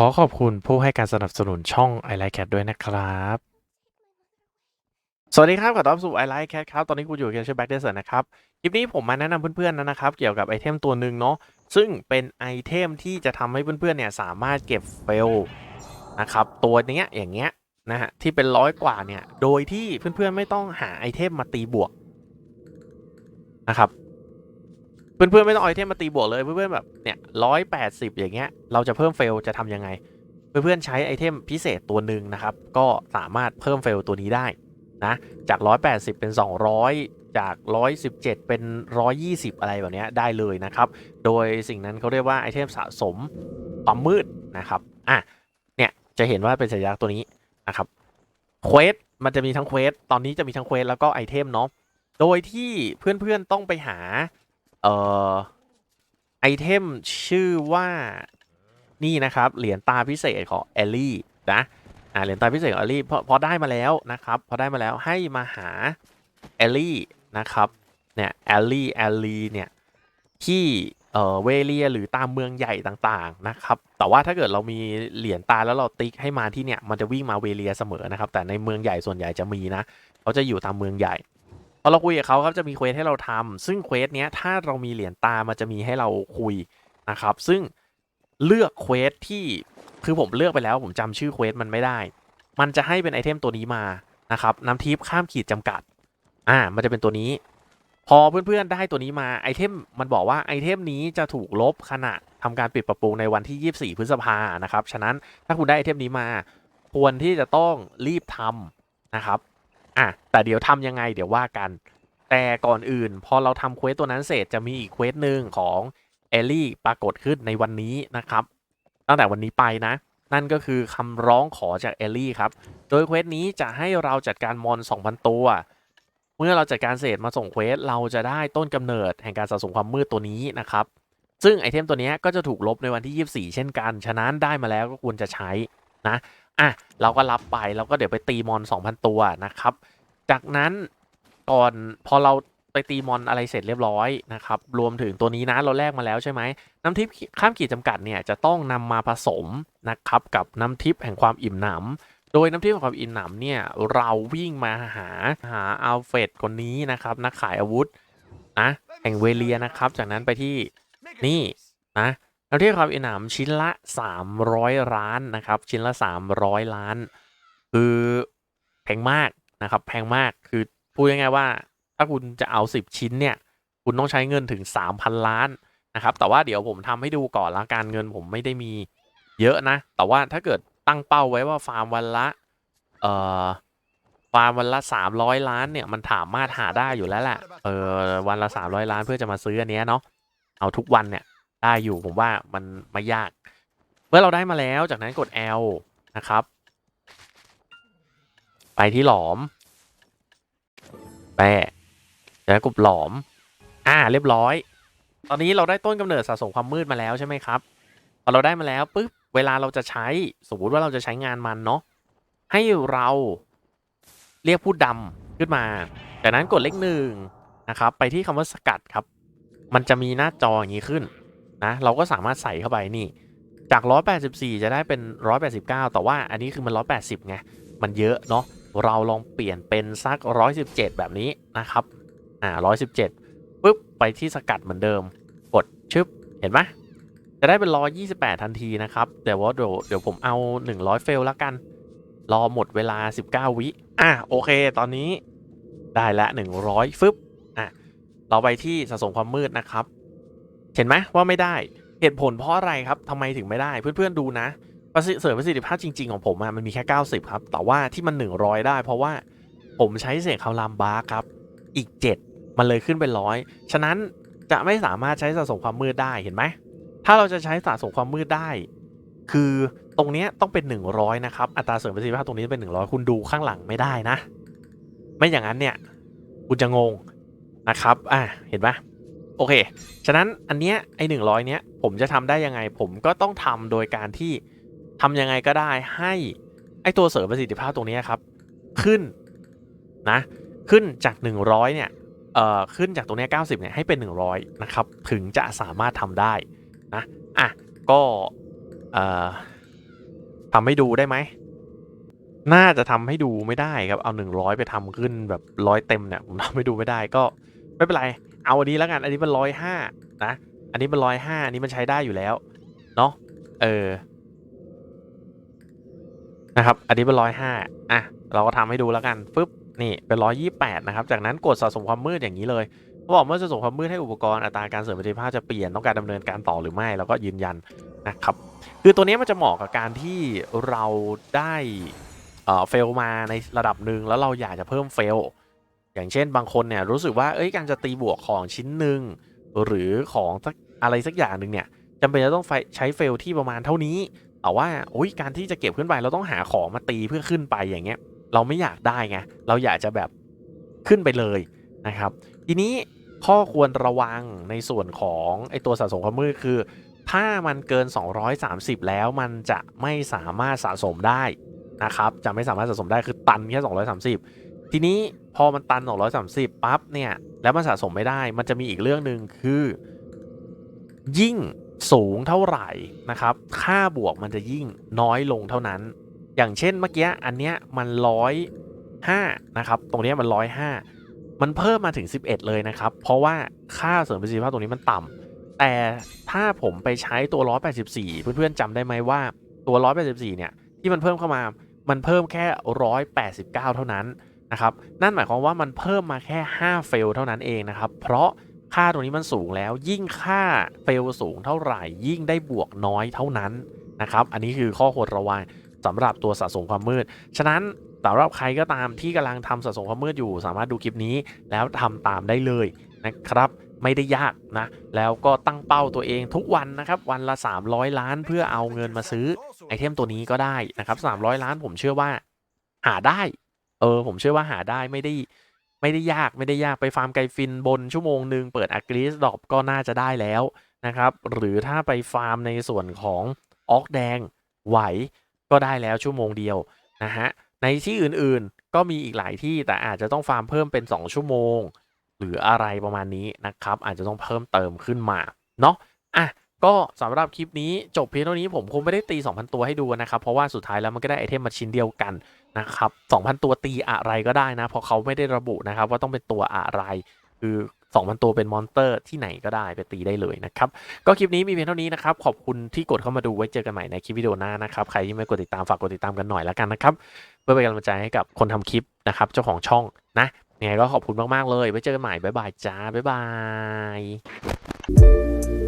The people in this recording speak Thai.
ขอขอบคุณผู้ให้การสนับสนุนช่อง i Like Cat ด้วยนะครับ สวัสดีครับ ขอต้อนรับสู่ i Like Cat ครับ ตอนนี้กูอยู่กับเชื่อแบ็กเดสนะครับ คลิปนี้ผมมาแนะนำเพื่อนๆนนะครับ เกี่ยวกับไอเทมตัวหนึ่งเนาะ ซึ่งเป็นไอเทมที่จะทำให้เพื่อนๆเนี่ยสามารถเก็บเฟลนะครับ ตัวเนี้ยอย่างเงี้ยนะฮะที่เป็นร้อยกว่าเนี่ย โดยที่เพื่อนๆไม่ต้องหาไอเทมมาตีบวกนะครับ เพื่อนๆไม่ต้องเอาไอเทมมาตีบวกเลยเพื่อนๆแบบเนี่ยร้อยแปดสิบอย่างเงี้ยเราจะเพิ่มเฟลจะทำยังไง เพื่อนๆใช้ไอเทมพิเศษตัวหนึ่งนะครับ ก็สามารถเพิ่มเฟลตัวนี้ได้นะจาก 180 เป็น 200 จาก 117 เป็น 120 อะไรแบบเนี้ยได้เลยนะครับ โดยสิ่งนั้นเขาเรียกว่าไอเทมสะสมความมืดนะครับอะเนี่ยจะเห็นว่าเป็นสัญลักษณ์ตัวนี้นะครับเควสมันจะมีทั้งเควสตอนนี้จะมีทั้งเควสแล้วก็ไอเทมเนาะโดยที่เพื่อนๆต้องไปหา เอ่อไอเทมชื่อว่านี่นะครับเหรียญตาพิเศษของเอลลี่นะอ่าเหรียญตาพิเศษของเอลลี่พอพอได้มาแล้วนะครับพอได้มาแล้วให้มาหาเอลลี่นะครับเนี่ยเอลลี่เอลลี่เนี่ยที่เอ่อเวเลียหรือตามเมืองใหญ่ต่างๆนะครับ แต่ว่าถ้าเกิดเรามีเหรียญตาแล้วเราติ๊กให้มาที่เนี่ยมันจะวิ่งมาเวเลียเสมอนะครับ แต่ในเมืองใหญ่ส่วนใหญ่จะมีนะเขาจะอยู่ตามเมืองใหญ่ อเราคุยกับเขาครับจะมีเควสให้เราทำซึ่งเควสเนี้ยถ้าเรามีเหรียญตามันจะมีให้เราคุยนะครับ ซึ่งเลือกเควสที่คือผมเลือกไปแล้วผมจำชื่อเควสมันไม่ได้ มันจะให้เป็นไอเทมตัวนี้มานะครับน้ำทิพย์ข้ามขีดจำกัด อ่า มันจะเป็นตัวนี้ พอเพื่อนๆได้ตัวนี้มาไอเทมมันบอกว่าไอเทมนี้จะถูกลบขณะทำการปิดปรับปรุงในวันที่ 24 พฤษภานะครับ ฉะนั้นถ้าคุณได้ไอเทมนี้มา ควรที่จะต้องรีบทำนะครับ อะแต่เดี๋ยวทำยังไงเดี๋ยวว่ากัน แต่ก่อนอื่น พอเราทำเควสตัวนั้นเสร็จจะมีอีกเควสหนึ่งของเอลลี่ปรากฏขึ้นในวันนี้นะครับ ตั้งแต่วันนี้ไปนะ นั่นก็คือคำร้องขอจากเอลลี่ครับ โดยเควสนี้จะให้เราจัดการมอน2,000 ตัว เมื่อเราจัดการเสร็จมาส่งเควสเราจะได้ต้นกำเนิดแห่งการสะสมความมืดตัวนี้นะครับ ซึ่งไอเทมตัวนี้ก็จะถูกลบในวันที่ 24 เช่นกัน ฉะนั้นได้มาแล้วก็ควรจะใช้นะ อะเราก็รับไปแล้วก็เดี๋ยวไปตีมอน 2,000 ตัวนะครับ จากนั้นก่อนพอเราไปตีมอนอะไรเสร็จเรียบร้อยนะครับ รวมถึงตัวนี้นะเราแลกมาแล้วใช่ไหมน้ำทิพย์ข้ามขีดจำกัดเนี่ยจะต้องนำมาผสมนะครับกับน้ำทิพย์แห่งความอิ่มหนำโดยน้ำทิพย์แห่งความอิ่มหนำเนี่ยเราวิ่งมาหาหาอัลเฟดคนนี้นะครับนักขายอาวุธนะแห่งเวเลียนะครับ จากนั้นไปที่นี่นะ น้ำทิพย์ความอิ่มหนำชิ้นละ 300 ล้านนะครับ ชิ้นละ 300 ล้าน คือแพงมากนะครับ แพงมากคือพูดง่ายๆว่า ถ้าคุณจะเอา 10 ชิ้นเนี่ย คุณต้องใช้เงินถึง 3,000 ล้านนะครับ แต่ว่าเดี๋ยวผมทำให้ดูก่อนละการเงินผมไม่ได้มีเยอะนะ แต่ว่าถ้าเกิดตั้งเป้าไว้ว่าฟาร์มวันละเอ่อฟาร์มวันละ 300 ล้านเนี่ยมันถามมาหาได้อยู่แล้วแหละเออวันละ 300 ล้านเพื่อจะมาซื้ออันเนี้ยเนาะเอาทุกวันเนี่ย ได้อยู่ผมว่ามันไม่ยาก เมื่อเราได้มาแล้วจากนั้นกด L นะครับ ไปที่หลอมแปะแล้วกดหลอม อ่า เรียบร้อย ตอนนี้เราได้ต้นกำเนิดสะสมความมืดมาแล้วใช่ไหมครับพอเราได้มาแล้วปุ๊บเวลาเราจะใช้สมมติว่าเราจะใช้งานมันเนาะให้เราเรียกผู้ดำขึ้นมา จากนั้นกดเลขหนึ่งนะครับ ไปที่คำว่าสกัดครับ มันจะมีหน้าจออย่างนี้ขึ้น นะเราก็สามารถใส่เข้าไปนี่ จาก 184 จะได้เป็น 189 แต่ว่าอันนี้คือมัน 180 ไง มันเยอะเนาะเราลองเปลี่ยนเป็นสัก 117 แบบนี้นะครับ อ่า 117ปุ๊บไปที่สกัดเหมือนเดิม กดชึบ เห็นไหมจะได้เป็น 128 ทันทีนะครับ แต่ว่าเดี๋ยวเดี๋ยวผมเอา 100 เฟลล้วกัน รอหมดเวลา 19 วิ อะโอเค ตอนนี้ได้ละ 100 ฟึบ อะ เราไปที่สะสมความมืดนะครับ เห็นไหมว่าไม่ได้เหตุผลเพราะอะไรครับทำไมถึงไม่ได้เพื่อนๆดูนะประสิทธิเสริมประสิทธิภาพจริง ๆ ของผมมันมีแค่ 90 ครับ แต่ว่าที่มัน 100 ได้ เพราะว่าผมใช้เสียงคำรามบาร์ครับ อีก 7 มันเลยขึ้นเป็นร้อยฉะนั้นจะไม่สามารถใช้สะสมความมืดได้เห็นไหม ถ้าเราจะใช้สะสมความมืดได้ คือตรงนี้ต้องเป็น 100 นะครับ อัตราเสริมประสิทธิภาพตรงนี้เป็น 100 คุณดูข้างหลังไม่ได้นะ ไม่อย่างนั้นเนี่ยคุณจะงงนะครับ อะเห็นไหม โอเค ฉะนั้นอันเนี้ยไอหนึ่งร้อยเนี้ยผมจะทำได้ยังไง ผมก็ต้องทำโดยการที่ทำยังไงก็ได้ให้ไอตัวเสริมประสิทธิภาพตรงนี้ครับ ขึ้นนะขึ้นจาก 100เนี่ยเอ่อขึ้นจากตรงนี้90เนี่ยให้เป็น 100นะครับถึงจะสามารถทำได้นะอะก็เอ่อทำให้ดูได้ไหมน่าจะทำให้ดูไม่ได้ครับเอาหนึ่งร้อยไปทำขึ้นแบบร้อยเต็มเนี่ยผมทำให้ดูไม่ได้ก็ไม่เป็นไร เอาอันนี้แล้วกัน อันนี้เป็นร้อยห้านะ อันนี้เป็นร้อยห้าอันนี้มันใช้ได้อยู่แล้ว เนาะ เออ นะครับ อันนี้เป็นร้อยห้าอะ เราก็ทำให้ดูแล้วกันฟึ๊บ นี่ เป็นร้อยยี่แปดนะครับ จากนั้นกดสะสมความมืดอย่างนี้เลยเขาบอกเมื่อสะสมความมืดให้อุปกรณ์อัตราการเสริมประสิทธิภาพจะเปลี่ยนต้องการดำเนินการต่อหรือไม่ แล้วก็ยืนยันนะครับ คือตัวนี้มันจะเหมาะกับการที่เราได้เอ่อเฟลมาในระดับหนึ่งแล้วเราอยากจะเพิ่มเฟล อย่างเช่นบางคนเนี่ยรู้สึกว่าเอ้ยการจะตีบวกของชิ้นหนึ่งหรือของสักอะไรสักอย่างหนึ่งเนี่ยจำเป็นจะต้องใช้เฟลที่ประมาณเท่านี้แต่ว่าโอ้ยการที่จะเก็บขึ้นไปเราต้องหาของมาตีเพื่อขึ้นไปอย่างเงี้ย เราไม่อยากได้ไงเราอยากจะแบบขึ้นไปเลยนะครับ ทีนี้ข้อควรระวังในส่วนของไอตัวสะสมความมืดคือ ถ้ามันเกิน 230 แล้วมันจะไม่สามารถสะสมได้นะครับ จะไม่สามารถสะสมได้คือตันแค่230 ทีนี้พอมันตัน230ปั๊บเนี่ย แล้วมันสะสมไม่ได้ มันจะมีอีกเรื่องหนึ่งคือ ยิ่งสูงเท่าไหร่นะครับ ค่าบวกมันจะยิ่งน้อยลงเท่านั้น อย่างเช่นเมื่อกี้อันเนี้ยมันร้อยห้านะครับ ตรงนี้มันร้อยห้ามันเพิ่มมาถึง 11 เลยนะครับ เพราะว่าค่าเสริมประสิทธิภาพตรงนี้มันต่ำแต่ถ้าผมไปใช้ตัว 184 เพื่อนๆจำได้ไหมว่าตัว 184 เนี่ยที่มันเพิ่มเข้ามา มันเพิ่มแค่ 189 เท่านั้น นะครับนั่นหมายความว่ามันเพิ่มมาแค่ 5 เฟลเท่านั้นเองนะครับ เพราะค่าตรงนี้มันสูงแล้วยิ่งค่าเฟลสูงเท่าไหร่ยิ่งได้บวกน้อยเท่านั้นนะครับ อันนี้คือข้อควรระวังสำหรับตัวสะสมความมืด ฉะนั้นสำหรับใครก็ตามที่กำลังทำสะสมความมืดอยู่ สามารถดูคลิปนี้แล้วทำตามได้เลยนะครับไม่ได้ยากนะ แล้วก็ตั้งเป้าตัวเองทุกวันนะครับ วันละ 300 ล้านเพื่อเอาเงินมาซื้อไอเทมตัวนี้ก็ได้นะครับ300 ล้านผมเชื่อว่าหาได้ เออ ผมเชื่อว่าหาได้ไม่ได้ไม่ได้ยากไม่ได้ยากไปฟาร์มไกฟินบนชั่วโมงหนึ่งเปิดอักริสดอกก็น่าจะได้แล้วนะครับ หรือถ้าไปฟาร์มในส่วนของออกแดงไหวก็ได้แล้วชั่วโมงเดียวนะฮะในที่อื่นๆก็มีอีกหลายที่แต่อาจจะต้องฟาร์มเพิ่มเป็น 2 ชั่วโมง หรืออะไรประมาณนี้นะครับ อาจจะต้องเพิ่มเติมขึ้นมาเนาะอะ ก็สำหรับคลิปนี้จบเพียงเท่านี้ผมคงไม่ได้ตี 2,000 ตัวให้ดูนะครับ เพราะว่าสุดท้ายแล้วมันก็ได้ไอเทมมาชิ้นเดียวกันนะครับ 2,000 ตัวตีอะไรก็ได้นะ เพราะเขาไม่ได้ระบุนะครับว่าต้องเป็นตัวอะไร คือ 2,000 ตัวเป็นมอนสเตอร์ที่ไหนก็ได้ไปตีได้เลยนะครับ ก็คลิปนี้มีเพียงเท่านี้นะครับ ขอบคุณที่กดเข้ามาดูไว้เจอกันใหม่ในคลิปวิดีโอหน้านะครับ ใครที่ไม่กดติดตามฝากกดติดตามกันหน่อยแล้วกันนะครับ เพื่อเป็นกำลังใจให้กับคนทำคลิปนะครับเจ้าของช่องนะยังไงก็ขอบคุณมากๆเลยไว้เจอกันใหม่บ๊ายบายจ้าบ๊ายบาย